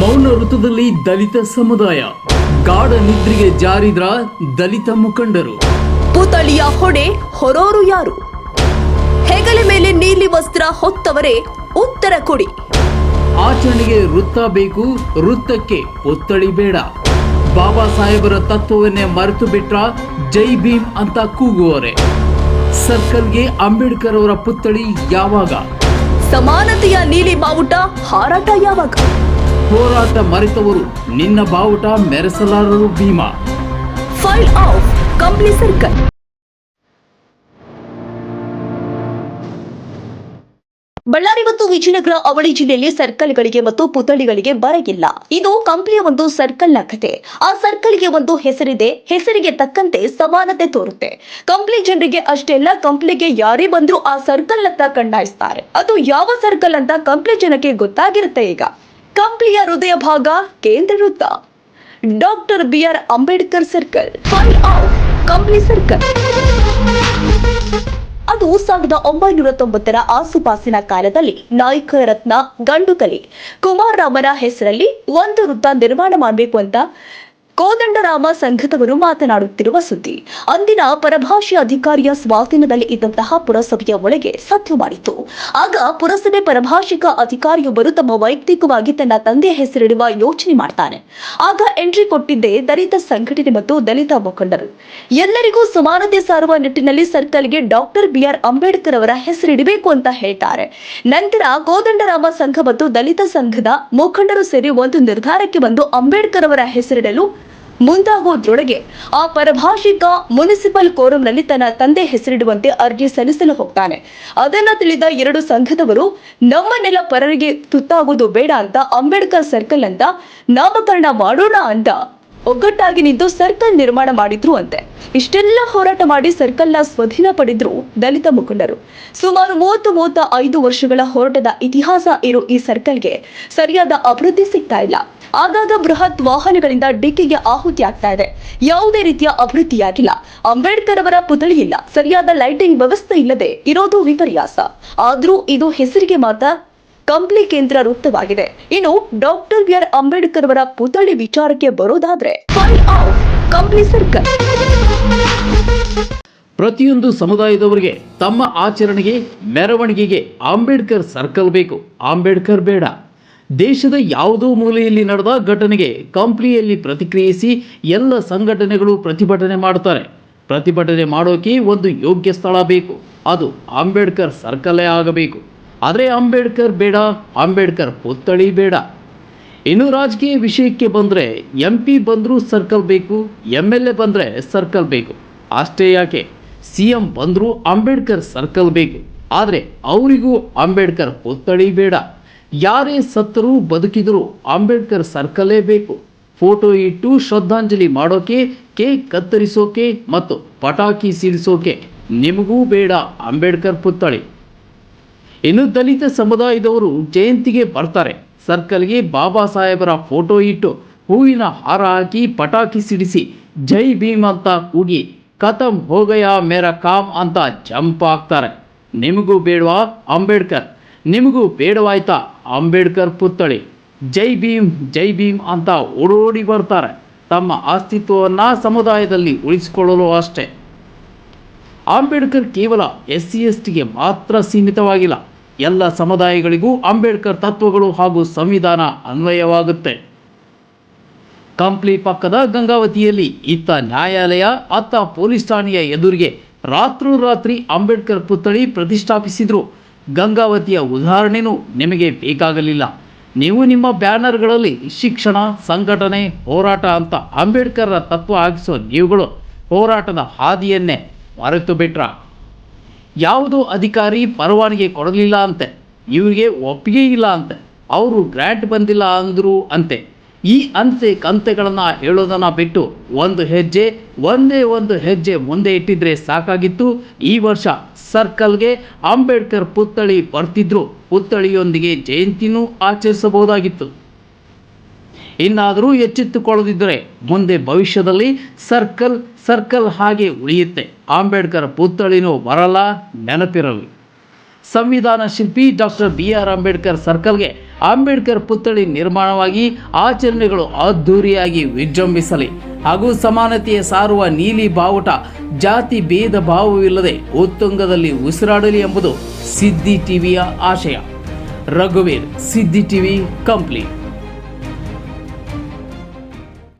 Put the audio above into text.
ಮೌನ ವೃತ್ತದಲ್ಲಿ ದಲಿತ ಸಮುದಾಯ. ಗಾಢ ನಿದ್ರೆಗೆ ಜಾರಿದ್ರ ದಲಿತ ಮುಖಂಡರು. ಪುತಳಿಯ ಹೊಡೆ ಹೊರೋರು ಯಾರು? ಹೆಗಲ ಮೇಲೆ ನೀಲಿ ವಸ್ತ್ರ ಹೊತ್ತವರೇ ಉತ್ತರ ಕೊಡಿ. ಆಚರಣೆಗೆ ವೃತ್ತ ಬೇಕು ವೃತ್ತಕ್ಕೆ ಒತ್ತಳಿ ಬೇಡ. ಬಾಬಾ ಸಾಹೇಬರ ತತ್ವವನ್ನೇ ಮರೆತು ಬಿಟ್ರ ಜೈ ಭೀಮ್ ಅಂತ ಕೂಗುವರೆ ಸರ್ಕಲ್ಗೆ ಅಂಬೇಡ್ಕರ್ ಅವರ ಪುತ್ಥಳಿ ಯಾವಾಗ? ಸಮಾನತೆಯ ನೀಲಿ ಬಾವುಟ ಹಾರಾಟ ಯಾವಾಗ? ಹೋರಾಟ ಮರೆತವರು ನಿನ್ನ ಬಾವುಟ ಮೆರೆಸಲಾರರು Bhima. File of Kampli circle Ballari ಮತ್ತು ವಿಜಯನಗರ ಅವಳಿ ಜಿಲ್ಲೆಯಲ್ಲಿ ಸರ್ಕಲ್ಗಳಿಗೆ ಮತ್ತು ಪುತಳಿಗಳಿಗೆ ಬರಗಿಲ್ಲ. ಇದು ಕಂಪ್ನಿಯ ಒಂದು ಸರ್ಕಲ್ನ ಕತೆ. ಆ ಸರ್ಕಲ್ಗೆ ಒಂದು ಹೆಸರಿದೆ. ಹೆಸರಿಗೆ ತಕ್ಕಂತೆ ಸಮಾನತೆ ತೋರುತ್ತೆ. ಕಂಪ್ಲಿ ಜನರಿಗೆ ಅಷ್ಟೆಲ್ಲ ಕಂಪ್ಲಿಗೆ ಯಾರೇ ಬಂದ್ರೂ ಆ ಸರ್ಕಲ್ ಅಂತ ಕಂಡಾಯಿಸ್ತಾರೆ ಅದು ಯಾವ ಸರ್ಕಲ್ ಅಂತ ಕಂಪ್ಲಿ ಜನಕ್ಕೆ ಗೊತ್ತಾಗಿರುತ್ತೆ ಈಗ. ಕಂಪ್ಲಿಯ ಹೃದಯ ಭಾಗ ಕೇಂದ್ರ ವೃತ್ತ. Doctor B R Ambedkar circle. Kampli circle. ಅದು ಸಾವಿರದ ಒಂಬೈನೂರ ತೊಂಬತ್ತರ ಆಸುಪಾಸಿನ ಕಾಲದಲ್ಲಿ ನಾಯಕ ರತ್ನ ಗಂಡುಕಲಿ. ಕುಮಾರರಾಮನ ಹೆಸರಲ್ಲಿ ಒಂದು ವೃತ್ತ ನಿರ್ಮಾಣ ಮಾಡಬೇಕು ಅಂತ ಕೋದಂಡರಾಮ ಸಂಘದವರು ಮಾತನಾಡುತ್ತಿರುವ ಸುದ್ದಿ. ಅಂದಿನ ಪರಭಾಷೆ ಅಧಿಕಾರಿಯ ಸ್ವಾಧೀನದಲ್ಲಿ ಇದ್ದಂತಹ ಪುರಸಭೆಯ ಒಳಗೆ ಸತ್ಯ ಮಾಡಿತು. ಆಗ ಪುರಸಭೆ ಪರಭಾಷಿಕ ಅಧಿಕಾರಿಯೊಬ್ಬರು ತಮ್ಮ ವೈಯಕ್ತಿಕವಾಗಿ ತನ್ನ ತಂದೆಯ ಹೆಸರಿಡುವ ಯೋಚನೆ ಮಾಡ್ತಾನೆ. ಆಗ ಎಂಟ್ರಿ ಕೊಟ್ಟಿದ್ದೆ ದಲಿತ ಸಂಘಟನೆ ಮತ್ತು ದಲಿತ ಮುಖಂಡರು. ಎಲ್ಲರಿಗೂ ಸಮಾನತೆ ಸಾರುವ ನಿಟ್ಟಿನಲ್ಲಿ ಸರ್ಕಲ್ಗೆ ಡಾಕ್ಟರ್ ಬಿ ಆರ್ ಅಂಬೇಡ್ಕರ್ ಅವರ ಹೆಸರಿಡಬೇಕು ಅಂತ ಹೇಳ್ತಾರೆ. ನಂತರ ಕೋದಂಡರಾಮ ಸಂಘ ಮತ್ತು ದಲಿತ ಸಂಘದ ಮುಖಂಡರು ಸೇರಿ ಒಂದು ನಿರ್ಧಾರಕ್ಕೆ ಬಂದು ಅಂಬೇಡ್ಕರ್ ಅವರ ಹೆಸರಿಡಲು ಮುಂದಾಗೋದ್ರೊಳಗೆ ಆ ಪರಭಾಷಿಕ ಮುನಿಸಿಪಲ್ ಕೋರಂನಲ್ಲಿ ತನ್ನ ತಂದೆ ಹೆಸರಿಡುವಂತೆ ಅರ್ಜಿ ಸಲ್ಲಿಸಲು ಹೋಗ್ತಾನೆ. ಅದನ್ನ ತಿಳಿದ ಎರಡು ಸಂಘದವರು ನಮ್ಮನ್ನೆಲ್ಲ ಪರರಿಗೆ ತುತ್ತಾಗೋದು ಬೇಡ ಅಂತ ಅಂಬೇಡ್ಕರ್ ಸರ್ಕಲ್ ಅಂತ ನಾಮಕರಣ ಮಾಡೋಣ ಅಂತ ಒಗ್ಗಟ್ಟಾಗಿ ನಿಂತು ಸರ್ಕಲ್ ನಿರ್ಮಾಣ ಮಾಡಿದ್ರು ಅಂತೆ. ಇಷ್ಟೆಲ್ಲ ಹೋರಾಟ ಮಾಡಿ ಸರ್ಕಲ್ನ ಸ್ವಾಧೀನ ಪಡೆದ್ರು ದಲಿತ ಮುಖಂಡರು. ಸುಮಾರು ಮೂವತ್ತು ಮೂವತ್ತ ಐದು ವರ್ಷಗಳ ಹೋರಾಟದ ಇತಿಹಾಸ ಇರೋ ಈ ಸರ್ಕಲ್ಗೆ ಸರಿಯಾದ ಅಭಿವೃದ್ಧಿ ಸಿಗ್ತಾ ಇಲ್ಲ. ಆಗಾಗ ಬೃಹತ್ ವಾಹನಗಳಿಂದ ಡಿಕ್ಕಿಗೆ ಆಹುತಿ ಆಗ್ತಾ ಇದೆ. ಯಾವುದೇ ರೀತಿಯ ಅಭಿವೃದ್ಧಿಯಾಗಿಲ್ಲ. ಅಂಬೇಡ್ಕರ್ ಅವರ ಪುತಳಿ ಇಲ್ಲ. ಸರಿಯಾದ ಲೈಟಿಂಗ್ ವ್ಯವಸ್ಥೆ ಇಲ್ಲದೆ ಇರೋದು ವಿಪರ್ಯಾಸ. ಆದ್ರೂ ಇದು ಹೆಸರಿಗೆ ಮಾತ್ರ ಕಂಪ್ಲಿ ಕೇಂದ್ರ ವೃತ್ತವಾಗಿದೆ. ಇನ್ನು ಡಾಕ್ಟರ್ ಬಿ ಆರ್ ಅಂಬೇಡ್ಕರ್ ಅವರ ಪುತಳಿ ವಿಚಾರಕ್ಕೆ ಬರೋದಾದ್ರೆ ಕಂಪ್ಲಿ ಸರ್ಕಲ್. ಪ್ರತಿಯೊಂದು ಸಮುದಾಯದವರಿಗೆ ತಮ್ಮ ಆಚರಣೆಗೆ, ಮೆರವಣಿಗೆಗೆ ಅಂಬೇಡ್ಕರ್ ಸರ್ಕಲ್ ಬೇಕು. ಅಂಬೇಡ್ಕರ್ ಬೇಡ. ದೇಶದ ಯಾವುದೋ ಮೂಲೆಯಲ್ಲಿ ನಡೆದ ಘಟನೆಗೆ ಕಂಪ್ಲಿಯಲ್ಲಿ ಪ್ರತಿಕ್ರಿಯಿಸಿ ಎಲ್ಲ ಸಂಘಟನೆಗಳು ಪ್ರತಿಭಟನೆ ಮಾಡ್ತಾರೆ ಪ್ರತಿಭಟನೆ ಮಾಡೋಕೆ ಒಂದು ಯೋಗ್ಯ ಸ್ಥಳ ಬೇಕು. ಅದು ಅಂಬೇಡ್ಕರ್ ಸರ್ಕಲೇ ಆಗಬೇಕು. ಆದರೆ ಅಂಬೇಡ್ಕರ್ ಬೇಡ, ಅಂಬೇಡ್ಕರ್ ಪುತ್ಥಳಿ ಬೇಡ. ಇನ್ನು ರಾಜಕೀಯ ವಿಷಯಕ್ಕೆ ಬಂದರೆ ಎಂ ಪಿ ಬಂದರೂ ಸರ್ಕಲ್ ಬೇಕು ಎಂ ಎಲ್ ಎ ಬಂದರೆ ಸರ್ಕಲ್ ಬೇಕು. ಅಷ್ಟೇ ಯಾಕೆ? ಸಿ ಎಂ ಬಂದರೂ ಅಂಬೇಡ್ಕರ್ ಸರ್ಕಲ್ ಬೇಕು. ಆದರೆ ಅವರಿಗೂ ಅಂಬೇಡ್ಕರ್ ಪುತ್ಥಳಿ ಬೇಡ. ಯಾರೇ ಸತ್ತರೂ ಬದುಕಿದರೂ ಅಂಬೇಡ್ಕರ್ ಸರ್ಕಲೇ ಬೇಕು. ಫೋಟೋ ಇಟ್ಟು ಶ್ರದ್ಧಾಂಜಲಿ ಮಾಡೋಕೆ, ಕೇಕ್ ಕತ್ತರಿಸೋಕೆ ಮತ್ತು ಪಟಾಕಿ ಸಿಡಿಸೋಕೆ ನಿಮಗೂ ಬೇಡ ಅಂಬೇಡ್ಕರ್ ಪುತ್ಥಳಿ. ಇನ್ನು ದಲಿತ ಸಮುದಾಯದವರು ಜಯಂತಿಗೆ ಬರ್ತಾರೆ. ಸರ್ಕಲ್ಗೆ ಬಾಬಾ ಸಾಹೇಬರ ಫೋಟೋ ಇಟ್ಟು ಹೂವಿನ ಹಾರ ಹಾಕಿ ಪಟಾಕಿ ಸಿಡಿಸಿ ಜೈ ಭೀಮ್ ಅಂತ ಕೂಗಿ ಕತಮ್ ಹೋಗಯ ಮೇರ ಕಾಮ್ ಅಂತ ಜಂಪ್ ಆಗ್ತಾರೆ ನಿಮಗೂ ಬೇಡವಾ ಅಂಬೇಡ್ಕರ್? ನಿಮಗೂ ಬೇಡವಾಯ್ತಾ ಅಂಬೇಡ್ಕರ್ ಪುತ್ಥಳಿ? ಜೈ ಭೀಮ್ ಜೈ ಭೀಮ್ ಅಂತ ಓಡೋಡಿ ಬರ್ತಾರೆ. ತಮ್ಮ ಅಸ್ತಿತ್ವವನ್ನು ಸಮುದಾಯದಲ್ಲಿ ಉಳಿಸಿಕೊಳ್ಳಲು ಅಷ್ಟೇ. ಅಂಬೇಡ್ಕರ್ ಕೇವಲ ಎಸ್ ಸಿ ಎಸ್ ಟಿಗೆ ಮಾತ್ರ ಸೀಮಿತವಾಗಿಲ್ಲ. ಎಲ್ಲ ಸಮುದಾಯಗಳಿಗೂ ಅಂಬೇಡ್ಕರ್ ತತ್ವಗಳು ಹಾಗೂ ಸಂವಿಧಾನ ಅನ್ವಯವಾಗುತ್ತೆ. ಕಂಪ್ಲಿ ಪಕ್ಕದ ಗಂಗಾವತಿಯಲ್ಲಿ ಇತ್ತ ನ್ಯಾಯಾಲಯ, ಅತ್ತ ಪೊಲೀಸ್ ಠಾಣೆಯ ಎದುರಿಗೆ ರಾತ್ರೋರಾತ್ರಿ ಅಂಬೇಡ್ಕರ್ ಪುತ್ಥಳಿ ಪ್ರತಿಷ್ಠಾಪಿಸಿದ್ರು. ಗಂಗಾವತಿಯ ಉದಾಹರಣೆನೂ ನಿಮಗೆ ಬೇಕಾಗಲಿಲ್ಲ. ನೀವು ನಿಮ್ಮ ಬ್ಯಾನರ್ಗಳಲ್ಲಿ ಶಿಕ್ಷಣ, ಸಂಘಟನೆ, ಹೋರಾಟ ಅಂತ ಅಂಬೇಡ್ಕರ್ರ ತತ್ವ ಆಗಿಸೋ ನೀವುಗಳು ಹೋರಾಟದ ಹಾದಿಯನ್ನೇ ಮರೆತು ಬಿಟ್ರ ಯಾವುದೋ ಅಧಿಕಾರಿ ಪರವಾನಗಿ ಕೊಡಲಿಲ್ಲ ಅಂತೆ. ಇವರಿಗೆ ಒಪ್ಪಿಗೆ ಇಲ್ಲ ಅಂತೆ. ಅವರು ಗ್ರ್ಯಾಂಟ್ ಬಂದಿಲ್ಲ ಅಂದರು ಅಂತೆ. ಈ ಅಂತೆ ಕಂತೆಗಳನ್ನು ಹೇಳೋದನ್ನು ಬಿಟ್ಟು ಒಂದು ಹೆಜ್ಜೆ, ಒಂದೇ ಒಂದು ಹೆಜ್ಜೆ ಮುಂದೆ ಇಟ್ಟಿದ್ರೆ ಸಾಕಾಗಿತ್ತು. ಈ ವರ್ಷ ಸರ್ಕಲ್ಗೆ ಅಂಬೇಡ್ಕರ್ ಪುತ್ಥಳಿ ಬರ್ತಿದ್ರು. ಪುತ್ಥಳಿಯೊಂದಿಗೆ ಜಯಂತಿನೂ ಆಚರಿಸಬಹುದಾಗಿತ್ತು. ಇನ್ನಾದರೂ ಎಚ್ಚೆತ್ತುಕೊಳ್ಳದಿದ್ದರೆ ಮುಂದೆ ಭವಿಷ್ಯದಲ್ಲಿ ಸರ್ಕಲ್ ಸರ್ಕಲ್ ಹಾಗೆ ಉಳಿಯುತ್ತೆ. ಅಂಬೇಡ್ಕರ್ ಪುತ್ಥಳಿನೂ ಬರಲ್ಲ ನೆನಪಿರಲಿ. ಸಂವಿಧಾನ ಶಿಲ್ಪಿ ಡಾಕ್ಟರ್ ಬಿ ಆರ್ ಅಂಬೇಡ್ಕರ್ ಸರ್ಕಲ್ಗೆ ಅಂಬೇಡ್ಕರ್ ಪುತ್ಥಳಿ ನಿರ್ಮಾಣವಾಗಿ ಆಚರಣೆಗಳು ಅದ್ಧೂರಿಯಾಗಿ ವಿಜೃಂಭಿಸಲಿ. ಹಾಗೂ ಸಮಾನತೆಯ ಸಾರುವ ನೀಲಿ ಬಾವುಟ, ಜಾತಿ ಭೇದ ಭಾವವಿಲ್ಲದೆ ಉತ್ತುಂಗದಲ್ಲಿ ಉಸಿರಾಡಲಿ ಎಂಬುದು ಸಿದ್ದಿ ಟಿವಿಯ ಆಶಯ. ರಘುವೀರ್ ಸಿದ್ದಿ ಟಿವಿ ಕಂಪ್ಲೀಟ್